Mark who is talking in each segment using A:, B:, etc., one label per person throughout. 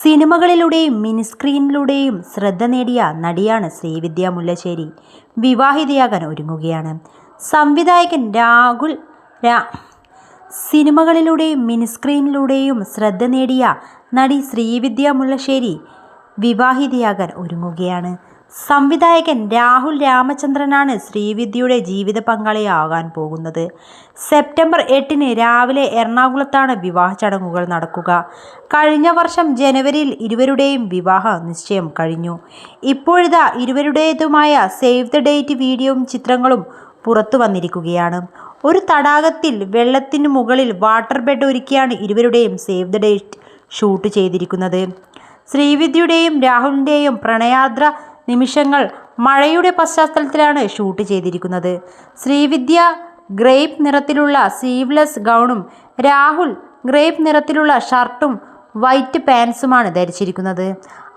A: സിനിമകളിലൂടെയും മിനിസ്ക്രീനിലൂടെയും ശ്രദ്ധ നേടിയ നടിയാണ് ശ്രീവിദ്യ മുല്ലശ്ശേരി. വിവാഹിതയാകാൻ ഒരുങ്ങുകയാണ്. സംവിധായകൻ രാഹുൽ രാ സിനിമകളിലൂടെയും മിനിസ്ക്രീനിലൂടെയും ശ്രദ്ധ നേടിയ നടി ശ്രീവിദ്യ മുല്ലശ്ശേരി വിവാഹിതയാകാൻ ഒരുങ്ങുകയാണ്. സംവിധായകൻ രാഹുൽ രാമചന്ദ്രനാണ് ശ്രീവിദ്യയുടെ ജീവിത പങ്കാളിയാകാൻ പോകുന്നത്. സെപ്റ്റംബർ എട്ടിന് രാവിലെ എറണാകുളത്താണ് വിവാഹ ചടങ്ങുകൾ നടക്കുക. കഴിഞ്ഞ വർഷം ജനുവരിയിൽ ഇരുവരുടെയും വിവാഹ നിശ്ചയം കഴിഞ്ഞു. ഇപ്പോഴിതാ ഇരുവരുടേതുമായ സേവ് ദ ഡേറ്റ് വീഡിയോയും ചിത്രങ്ങളും പുറത്തു വന്നിരിക്കുകയാണ്. ഒരു തടാകത്തിൽ വെള്ളത്തിന് മുകളിൽ വാട്ടർ ബെഡ് ഒരുക്കിയാണ് ഇരുവരുടെയും സേവ് ദ ഡേറ്റ് ഷൂട്ട് ചെയ്തിരിക്കുന്നത്. ശ്രീവിദ്യയുടെയും രാഹുലിന്റെയും പ്രണയാദ്ര നിമിഷങ്ങൾ മഴയുടെ പശ്ചാത്തലത്തിലാണ് ഷൂട്ട് ചെയ്തിരിക്കുന്നത്. ശ്രീവിദ്യ ഗ്രേപ്പ് നിറത്തിലുള്ള സീവ്ലെസ് ഗൗണും രാഹുൽ ഗ്രേപ്പ് നിറത്തിലുള്ള ഷർട്ടും വൈറ്റ് പാൻസുമാണ് ധരിച്ചിരിക്കുന്നത്.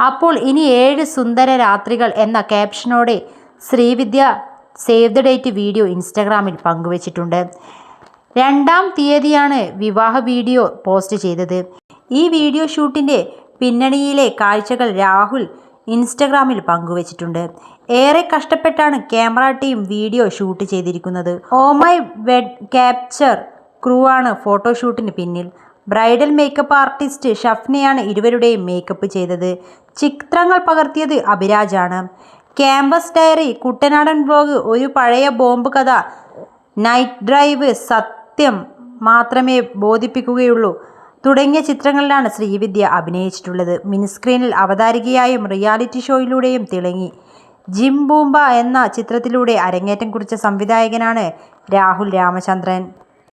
A: അപ്പോൾ ഇനി ഏഴ് സുന്ദര രാത്രികൾ എന്ന ക്യാപ്ഷനോടെ Srividya save the date video ഇൻസ്റ്റഗ്രാമിൽ പങ്കുവച്ചിട്ടുണ്ട്. രണ്ടാം തീയതിയാണ് വിവാഹ വീഡിയോ പോസ്റ്റ് ചെയ്തത്. ഈ വീഡിയോ ഷൂട്ടിന്റെ പിന്നണിയിലെ കാഴ്ചകൾ രാഹുൽ ഇൻസ്റ്റഗ്രാമിൽ പങ്കുവച്ചിട്ടുണ്ട്. ഏറെ കഷ്ടപ്പെട്ടാണ് ക്യാമറ ടീം വീഡിയോ ഷൂട്ട് ചെയ്തിരിക്കുന്നത്. Oh my wed capture crew ആണ് ഫോട്ടോഷൂട്ടിന് പിന്നിൽ. ബ്രൈഡൽ മേക്കപ്പ് ആർട്ടിസ്റ്റ് ഷഫ്നയാണ് ഇരുവരുടെയും മേക്കപ്പ് ചെയ്തത്. ചിത്രങ്ങൾ പകർത്തിയത് അഭിരാജാണ്. ക്യാമ്പസ് ഡയറി കുട്ടനാടൻ ബ്ലോഗ് ഒരു പഴയ ബോംബ് കഥ നൈറ്റ് ഡ്രൈവ് സത്യം മാത്രമേ ബോധിപ്പിക്കുകയുള്ളൂ. തുടങ്ങിയ ചിത്രങ്ങളിലാണ് ശ്രീവിദ്യ അഭിനയിച്ചിട്ടുള്ളത്. മിനിസ്ക്രീനിൽ അവതാരികയായും റിയാലിറ്റി ഷോയിലൂടെയും തിളങ്ങി. ജിം ബൂംബ എന്ന ചിത്രത്തിലൂടെ അരങ്ങേറ്റം കുറിച്ച സംവിധായകനാണ് രാഹുൽ രാമചന്ദ്രൻ.